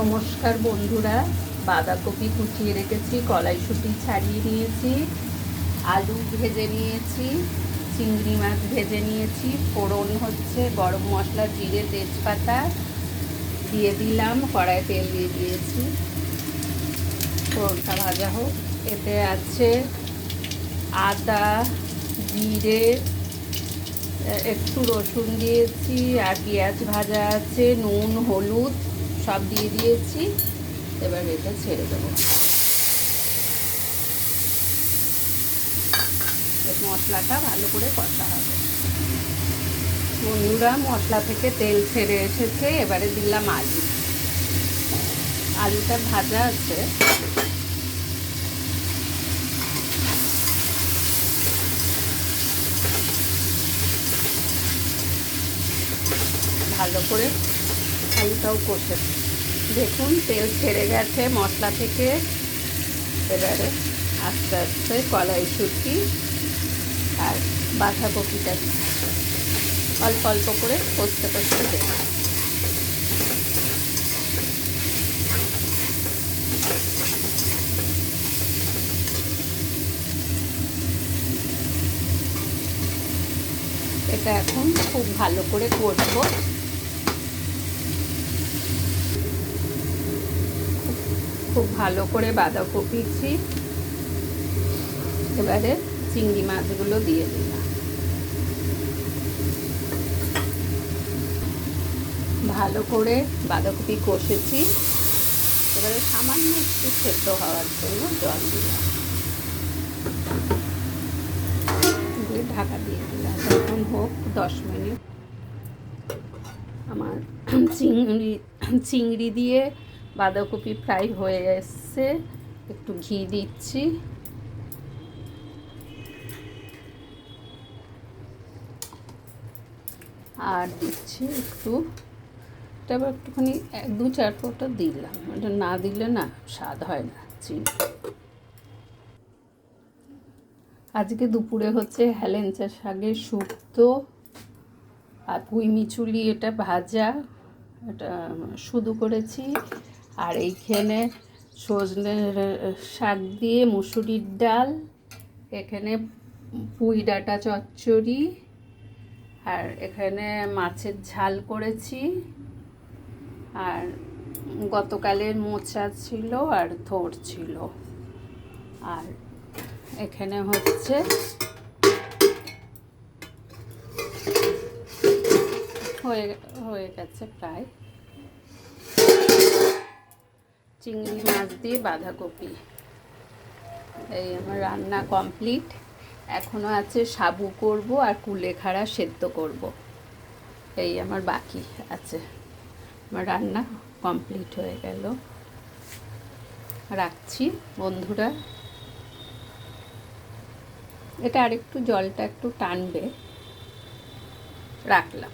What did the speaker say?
নমস্কার বন্ধুরা, বাঁধাকপি কুচিয়ে রেখেছি, কলাইশুঁটি ছাড়িয়ে নিয়েছি, আলু ভেজে নিয়েছি, চিংড়ি মাছ ভেজে নিয়েছি, ফোড়ন হচ্ছে, গরম মশলা, জিরে, তেজপাতা দিয়ে দিলাম কড়াই তেল দিয়ে দিয়েছি। ফোড়নটা ভাজা হোক, এতে আছে আদা, জিরে, একটু রসুন দিয়েছি, আর পেঁয়াজ ভাজা আছে, নুন, হলুদ সব দিয়ে দিয়েছি। এবার এটা ছেড়ে দেবো। মশলাটা ভালো করে কষা হবে। বন্ধুরা, মশলা থেকে তেল ছেড়ে এসেছে। এবারে দিলাম আলু। আলুটা ভাজা আছে। ভালো করে আলুটাও কষে দেখুন, তেল ছেড়ে গেছে মশলা থেকে। এবারে আস্তে আস্তে কলাইশুঁটি আর বাঁধাকপিটা অল্প অল্প করে কষতে কষতে দেব। এটা এখন খুব ভালো করে কষবো। খুব ভালো করে বাঁধাকপিছি এবারে চিংড়ি মাছগুলো দিয়ে দিলাম। ভালো করে বাঁধাকপি কষেছি। এবারে সামান্য একটু সেদ্ধ হওয়ার জন্য জল দিলাম। দিয়ে ঢাকা দিয়ে দিলাম। এখন হোক দশ মিনিট। আমার চিংড়ি চিংড়ি দিয়ে বাঁধাকপি ফ্রাই হয়ে এসছে একটু ঘি দিচ্ছি। আর দিচ্ছি একটু। তারপর একটুখানি, এক, দু, চার ফোঁটা দিলাম। এটা না দিলে না স্বাদ হয় না, চিনি। আজকে দুপুরে হচ্ছে হেলেঞ্চা শাকের শুক্তো আর পুঁই মিচুলি এটা ভাজা। এটা শুধু করেছি। আর এইখানে সজনে শাক দিয়ে মুসুরির ডাল, এখানে পুঁই ডাঁটা চচ্চড়ি, আর এখানে মাছের ঝাল করেছি। আর গতকালের মোচা ছিল আর থোর ছিল। আর এখানে হচ্ছে হয়ে হয়ে গেছে প্রায়। চিংড়ি, মাছ দিয়ে বাঁধাকপি। এই আমার রান্না কমপ্লিট। এখনও আছে সাবু করব আর কুলেখাড়া সেদ্ধ করব। এই আমার বাকি আছে। আমার রান্না কমপ্লিট হয়ে গেল। রাখছি বন্ধুরা। এটা আরেকটু জলটা একটু টানবে। রাখলাম।